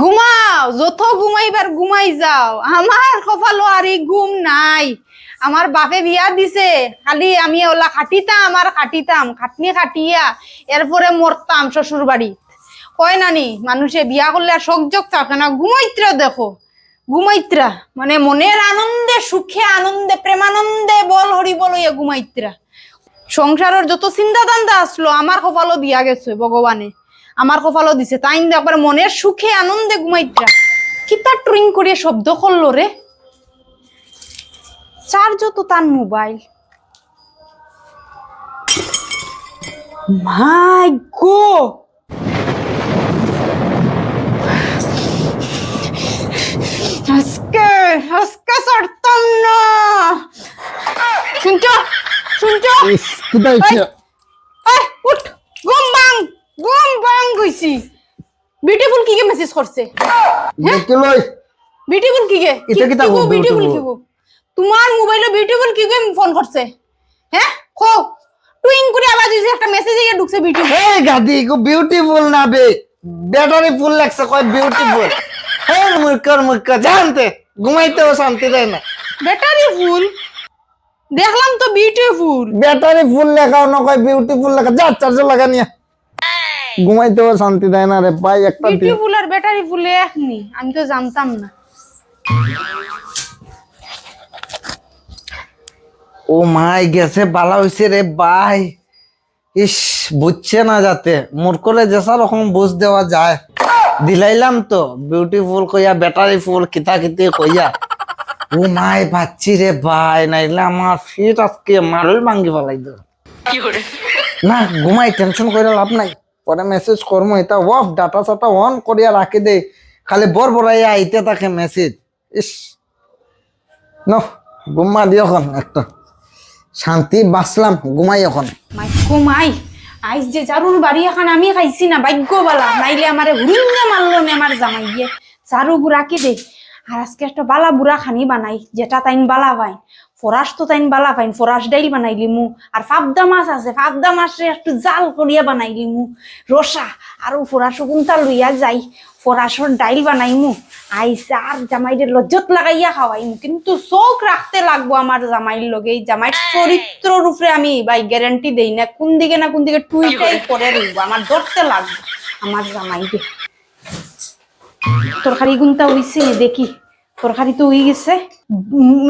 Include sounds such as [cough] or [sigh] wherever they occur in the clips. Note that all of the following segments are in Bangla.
ঘুমাও, যত ঘুমাইবার ঘুমাই যাও। আমার কপালো আর ঘুম নাই। আমার বাপে বিয়া দিছে, খালি আমি ওলা খাটিতাম আর খাটিতাম, খাটনি খাটিয়া এরপরে মরতাম শ্বশুর বাড়ি কয় নানি, মানুষে বিয়া করলে আর সহযোগ থাকে না ঘুমাইত্রা দেখো, ঘুমাইত্রা। মানে মনের আনন্দে, সুখে আনন্দে, প্রেমানন্দে বল হরি বল ঘুমাইত্রা। সংসারের যত চিন্তা দান্দা আসলো, আমার কপালও দিয়া গেছে ভগবানে। আমার কপালও দিছে। তাই একবার মনের সুখে আনন্দে ঘুমাইত্রা কিতা ট্রিং করে শব্দ করল রে? চার্জ তো তার মোবাইল। মাই গো! আজকে আজকে ছাড়তাম না। শুনছ? শুনছ? কোথায় উঠ। ঘুম ভাঙ গইছি বিউটিফুল কি কে মেসেজ করছে? দেখে লই। বিউটিফুল কি কে এটা কিতা গো, বিউটিফুল কি গো তোমার মোবাইলে বিউটিফুল কি কে ফোন করছে? হ্যাঁ? কো টুইং করে আবার দিছে একটা মেসেজ এসে ঢুকছে বিউটিফুল এই গাদি গো বিউটিফুল না বে। ব্যাটারি ফুল লাগছে কয় বিউটিফুল এই মুরকার মুরকা জানতে ঘুমাইতেও শান্তি দেয় না। ব্যাটারি ফুল দেখলাম তো বিউটিফুল ব্যাটারি ফুল লেখাও না কয় বিউটিফুল লেখা যা চার্জার লাগা নিয়ে ঘুমাইতেও শান্তি দেয় না রে ভাই একটা দিন। বিউটিফুল আর ব্যাটারি ফুল একনি আমি তো জানতাম না। ও মাই গেছে বালা হইছে রে ভাই। ইস বুঝছে না যাতে। মোর করে যেসা রকম বুঝ দেওয়া যায়। দিলাইলাম তো বিউটিফুল কইয়া ব্যাটারি ফুল কিতা কিতি কইয়া। ও মাই বাচ্চি রে ভাই নাইলে আমার ফিট আজকে মারুই ভাঙ্গি ফেলাই না ঘুমাই টেনশন করে লাভ নাই। পরে মেসেজ করব এটা অফ ডাটা সাটা অন করিয়া রাখি দে খালি বর বড়াইয়া আইতে থাকে মেসেজ ইস, ন, ঘুমা দিও এখন একটা। শান্তি বাঁচলাম, ঘুমাই এখন। মাই মাই আইস যে জারুর বাড়ি এখন আমি খাইছি না ভাগ্য বালা নাইলে আমারে হুরিঙ্গা মারলো না আমার জামাইয়ে। জারু বুড়াকে দে আর আজকে একটা বালা বুড়া খানি বানাই, যেটা তাইন বালা পাইন ফরাস তো তাইন বালা পাইন ফরাস ডাইল বানাইলি মু আর ফাবদা মাছ আছে ফাবদা মাছে একটু জাল করিয়া বানাইলি মু রসা আর ফরাস কোনটা লইয়া যাই ফরাসর ডাইল বানাইমু। আইসা আর জামাইদের লজ্জত লাগাইয়া খাওয়াইমু। কিন্তু চোখ রাখতে লাগবো আমার জামাইর লগে এই! জামাইর চরিত্র রূপে আমি ভাই গ্যারান্টি দেই না। কোন দিকে না কোন দিকে টুইটাই করে রইব আমার ধরতে লাগবে আমার জামাইকে। তরকারি গুনটা হইছে দেখি। তরকারি তো হয়ে গেছে।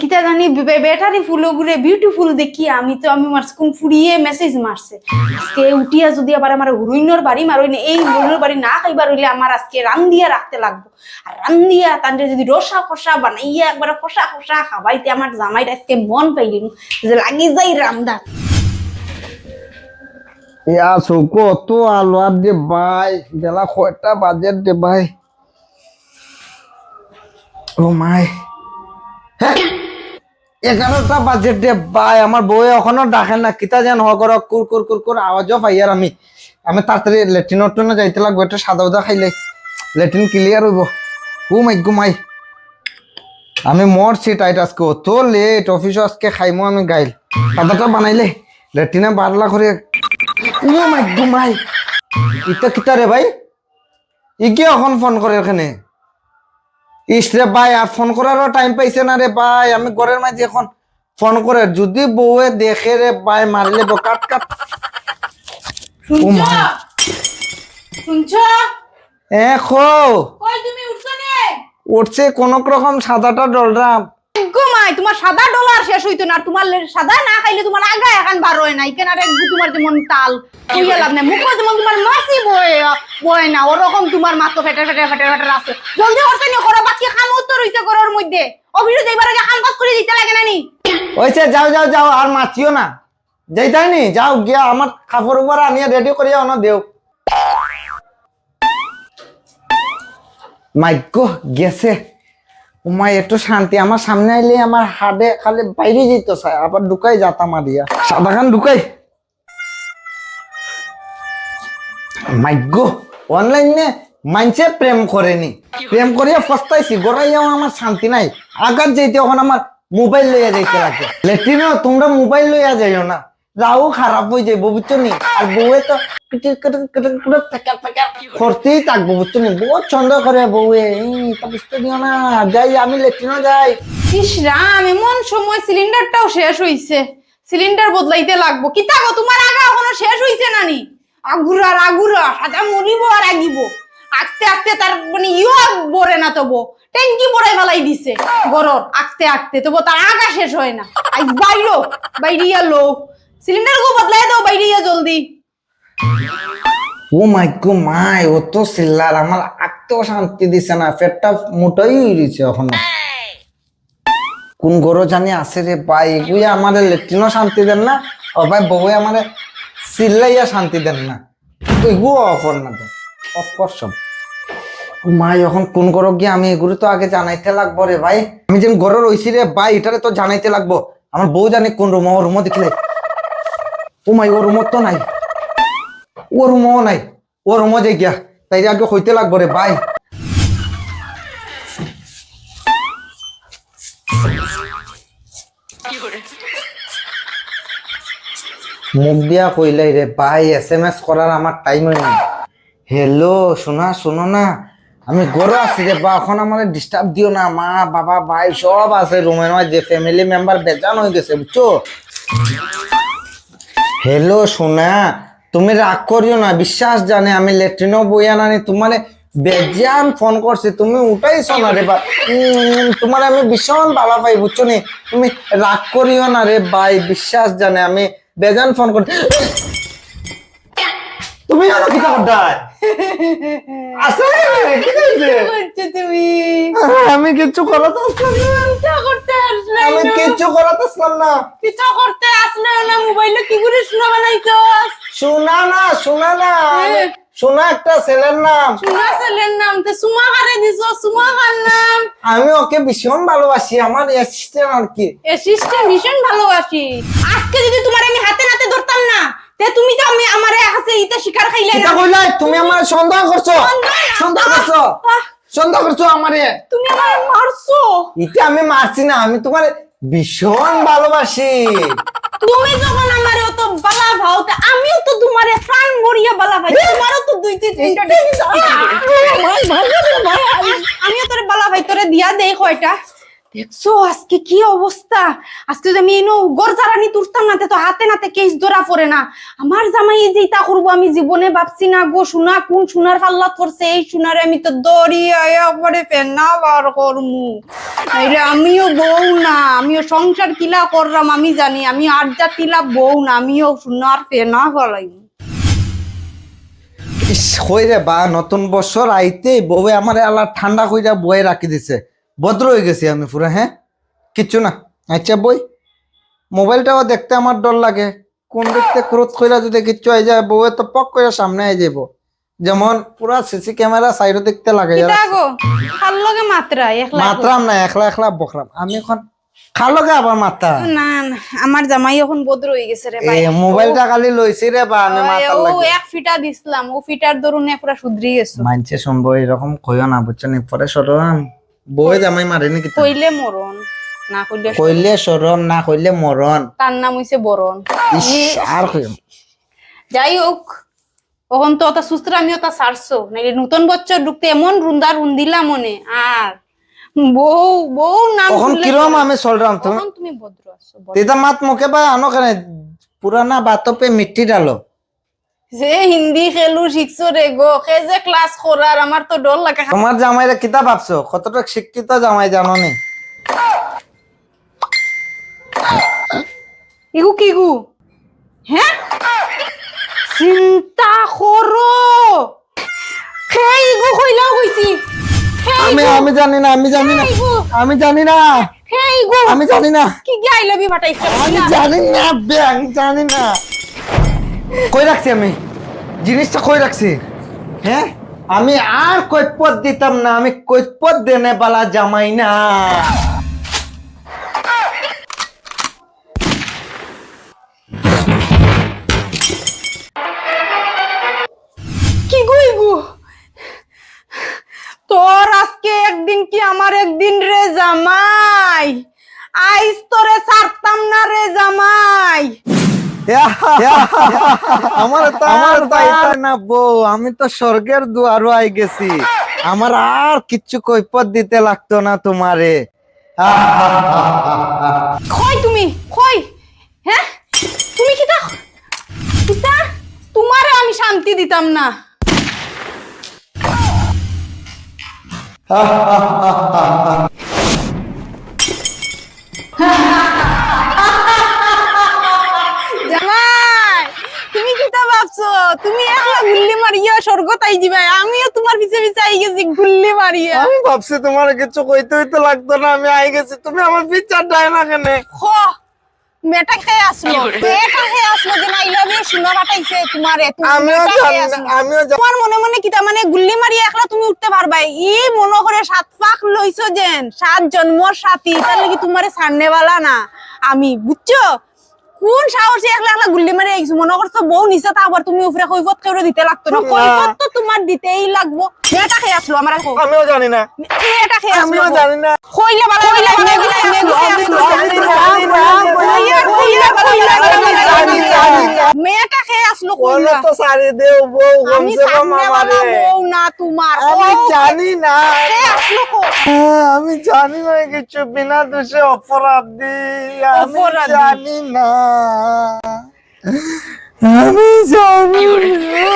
কিতা জানি, বে- ব্যাটারি ফুল গুলে বিউটিফুল দেখি, আমি তো আমি মারছি কোন ফুরিয়ে মেসেজ মারছে। আজকে উঠিয়া যদি আবার আমার হুরুইনর বাড়ি মারই না, এই হুরুইনর বাড়ি না খাইবার হইলে আমার আজকে রান্দিয়া রাখতে লাগবো। আর রান্দিয়া তান্ডে যদি রসা কষা বানাইয়া একবার কষা কষা খাবাইতে আমার জামাইটা আজকে মন পাইলিম যে লাগি যাই রামদা ইয়া চৌকো তো আলো আর দে ভাই, বেলা কয়টা বাজে দে ভাই? ও মাই। এগারোটা বাজে দে ভাই, আমার বউ এখনও ডাকে না, কিতা যেন হ কর, কুর কুর কুর আওয়াজও পাই আর আমি। আমি তাড়াতাড়ি লেট্রিন ট্রেনে যাইতে লাগবো, একটা সাদা উদা খাইলে লেট্রিন ক্লিয়ার হইব। ও মাই গো মাই। আমি মরছি টাইট আজকে, অত লেট অফিসে আজকে খাইমো আমি গাইল। সাদাটা বানাইলে লেট্রিনে বারলা করে ও মাই গো মাই। ইটা কিতা রে ভাই? ই কি এখন ফোন করে এখানে। ইস রে ভাই আর ফোন করারও টাইম পাইছে না রে ভাই। আমি ঘরের মাঝে এখন ফোন করে যদি বউয়ে দেখে রে ভাই মারলে বো কাট কাট। শুনছ? মা। শুনছ? এ খো। উঠছে কোন রকম সাদাটা ডলরাম ঘুমাই তোমার সাদা ডলার শেষ হইতো না তোমার সাদা না খাইলে তোমার আগা এখন বার হয় না একটু তোমার যেমন তাল কইয়া লাভ নাই মুখ যেমন তোমার মাসি বয়ে বয়ে না ওরকম তোমার মাত্র ফেটে ফেটে ফেটে ফেটে আছে। জলদি করতে নি করো বাকি খাম উত্তর হইছে ঘরের মধ্যে। অফিসে যাইবার আগে খাম কাজ করে দিতে লাগে না নি? ওইছে যাও যাও যাও আর মাছিও না। যাইতাই নি, যাও, গিয়া আমার কাপড় উপর আনিয়া রেডি করিয়া অন দেও মাইক গেছে। উমাই, একটু শান্তি। আমার সামনে আইলে আমার হাডে খালি বাইরে যেত আবার ঢুকাই যাতা মারিয়া। ঢুকাই। মাইক অনলাইনে প্রেম করেনি। প্রেম করিয়া ফস্তাইছি, গড়াইয়াও আমার শান্তি নাই। আগার যেতে এখন আমার মোবাইল লইয়া যাইতে লাগে। লেট্রিনও তোমরা মোবাইল লইয়া যাইও না। রাও খারাপ হয়ে যাব বুঝছ আর বউয়ে তো করতেই থাকব বুঝছ নি ছন্দ করে বউয়ে। তা বুঝতে দিও না। যাই, আমি লেট্রিনও যাই। রাম, এমন সময় সিলিন্ডারটাও শেষ হইছে। সিলিন্ডার বদলাইতে লাগবো। কি থাকো, তোমার আগা এখনও শেষ হইছে আগুরা আগুরা সাদা মরিব আর আগিব। আঁকতে আঁকতে তার মানে ইও বরে না তবো। ট্যাঙ্কি বড়াই ফেলাই দিছে। গরর আঁকতে আঁকতে, তবু তার আগা শেষ হয় না। বাইরো, বাইরিয়া লো সিলিন্ডার গো বদলাই দাও বাইরিয়া জলদি। ও মাই গো মাই, ও তো সিল্লার আমার আত্মেও শান্তি দিছে না, পেটটা মোটাই রয়েছে এখন। কোন গরো জানি আছে রে ভাই এগুলো আমার লেট্রিনও শান্তি দেন না, ও ভাই বউয়ে আমার সিল্লাইয়া শান্তি দেন না। এগুলো অফর না তো অফ কর সব। ও মাই, এখন কোন গরো গিয়ে আমি এগুলো তো আগে জানাইতে লাগবো রে ভাই। আমি যেন গরো রইছি রে ভাই, এটারে তো জানাইতে লাগবো। আমার বউ জানে কোন রুম, ও রুমও দেখলে। ও মাই ও রুমত তো নাই। ও রুমও নাই। ও রুমও যাই গিয়া। তাই আগে হইতে লাগবো রে ভাই মুখ দিয়া কইলাই রে ভাই এস এম এস করার আমার টাইম হয় না হ্যালো শোনা, শোনো না। আমি গরো আছি রে বা এখন আমার ডিস্টার্ব দিও না। মা, বাবা ভাই সব আছে রুমের মধ্যে ফ্যামিলি মেম্বার বেজান হয়ে গেছে বুঝছ হ্যালো সোনা। তুমি রাগ করিও না বিশ্বাস জানে আমি লেট্রিনও বইয়া নানি তোমার বেজান ফোন করছে তুমি উঠাইছো না রে বা তোমার আমি ভীষণ ভালো পাই বুঝছ নি? তুমি রাগ করিও না রে ভাই বিশ্বাস জানে আমি বেজান ফোন কর তুমি আমার কি করতাই [laughs] আসলে কি? তুমি? আমি আসলাম না। কিতা করতে আসলে আমি কিচ্ছু করাতে আসলাম না। কিতা করতে আসলে না মোবাইলে কি করে শোনা বানাইছো? শোনা না শোনা না। হ্যাঁ। শোনা একটা ছেলের নাম। শোনা ছেলের নাম তো সুমা কারে দিছো সুমা নাম। আমি ওকে ভীষণ ভালোবাসি আমার অ্যাসিস্ট্যান্ট আর কি। অ্যাসিস্ট্যান্ট ভীষণ ভালোবাসি। আজকে যদি তোমার আমি হাতে নাতে ধরতাম না তে তুমি তো আমি আমারে হাতে ইতে শিকার খাইলে না। তুমি আমার সন্দেহ করছ। সন্দেহ। করছ। সন্দেহ করছ আমারে তুমি আমারে মারছো এটা আমি মারছি না আমি তোমার ভীষণ ভালোবাসি তুমি যখন আমারে অত বালা ভাও তে আমিও তো তোমারে প্রাণ মরিয়া বালা ভাই তোমারও তো দুই তিন তিনটা আমিও তোরে বালা ভাই তোরে দিয়া দেই কয়টা দেখছ আজকে কি অবস্থা? আজকে যদি আমি এনো গর জারানি তুলতাম না তো হাতে নাতে কেস ধরা পড়ে না। আমার জামাই এই যে ইতা করব আমি জীবনে ভাবছি না গো সোনা কোন সোনার পাল্লা করছে এই সোনারে আমি তো দড়ি পরে বার করমু। আমিও বউ না আমিও সংসার কিলা করলাম আমি জানি আমি আর যা কিলা বউ না আমিও সোনার ফেনা ফলাই ইস, হই রে বা নতুন বছর আইতে বউয়ে আমার আল্লাহ ঠান্ডা কইরা বয়ে রাখি দিছে। ভদ্র হয়ে গেছি আমি পুরো হ্যাঁ? কিচ্ছু না। আচ্ছা বই মোবাইলটাও দেখতে আমার ডর লাগে। কোন দেখতে ক্রোধ কইরা যদি কিচ্ছু হয়ে যায় বউয়ে তো পক করে সামনে আই যাব যেমন পুরা সিসি ক্যামেরা সাইডে দেখতে লাগে লগে মাত্রা মাত্রাম না একলা একলা বকরাম। আমি এখন আবার মাত্রা। না আমার জামাই এখন বদর হয়ে গেছে রে ভাই। মোবাইলটা খালি লইছি রে বা আমি মাথার ও এক ফিটা দিছিলাম ও ফিটার দরুন পুরা শুধরি গেছো। মানছে শুনব এরকম কইও না বুঝছ নি? পরে সরম বউয়ে জামাই মারেনি কি কইলে মরণ না কইলে কইলে সরম না কইলে মরণ। তার নাম হইছে বরণ। আর কইম যাই হোক ওখন তো ওটা সুস্থ আমি ওটা সারছো। নাইলে নতুন বছর ঢুকতে এমন রুন্দা রুন্দিলাম মনে আর। বউ বউ নাম তখন কিরম আমি চলরাম তুমি? তুমি ভদ্র আছো। তেতা মাত মুখে বা আনো কেন পুরানা বাতো পে মিট্টি ডালো। যে হিন্দি খেলু শিখছো রে গো। সে যে ক্লাস করার আমার তো ডর লাগে। তোমার জামাইরা কিতা ভাবছ। কতটা শিক্ষিত জামাই জানো নি ইগু কি গু হ্যাঁ চিন্তা করো সেই ইগু কইলাও কইছি আমি আমি জানি না আমি জানি না। আমি জানি না। সেই ইগু। আমি জানি না। কি গে আই লাভ ইউ পাঠাইছে আমি জানি না ব্যাং জানি না। কই রাখছি আমি? জিনিসটা কই রাখছি? হ্যাঁ আমি আর কৈপত দিতাম না, আমি কৈপত দেনে বালা জামাই না। কি গো? তোর আজকে একদিন কি আমার একদিন রে জামাই? আইস তোরে ছাড়তাম না রে জামাই। আমার তো আমার পাইতা না বউ। আমি তো স্বর্গের দুয়ারও আই গেছি। আমার আর কিচ্ছু কৈপত দিতে লাগতো না তোমারে। কই তুমি কই হ্যাঁ? তুমি কিতা কিতা তোমারে আমি শান্তি দিতাম না। জামাই [laughs] ভাবছ? তুমি একলা গুল্লি মারিয়া স্বর্গ তাই দিবা আমিও তোমার পিছে পিছে আই গেছি গুল্লি মারিয়া। আমি ভাবছি তোমার কিছু কইতে হইতে লাগতো না আমি আই গেছি। তুমি আমার বিচার দেয় না কেন? খ মেটা খেয়ে আসলো। মেটা খেয়ে আসলো যে না ইলাবে শোনা কাটাইছে তোমারে তুমি আমিও জানি আমিও জানি। তোমার মনে মনে কিতা মানে গুল্লি মারি একলা তুমি উঠতে পারবা? ই মনে করে সাত পাক লইছো যেন সাত জন্মর সাথী তার লাগি তোমারে ছাড়নেওয়ালা না। আমি বুঝছ? কোন সাহসে একলা একলা গুল্লি মারি আইছো মনে করছ বউ নিচে আবার তুমি উপরে কৈফত কেউ দিতে লাগতো না। কৈফত তো তোমার দিতেই লাগবো এটা খেয়ে আসলো আমার আমিও জানি না এটা খেয়ে আসলো আমিও জানি না কইলে বালা কইলে বালা কইলে মেয়েটা খেয়ে আসলো বলো তো সারি দেও বউ আমি বউ না তোমার। আমি জানি না। আসলো কো আমি জানি না কিছু বিনা দোষে অপরাধী। আমি জানি না। আমি জানি না।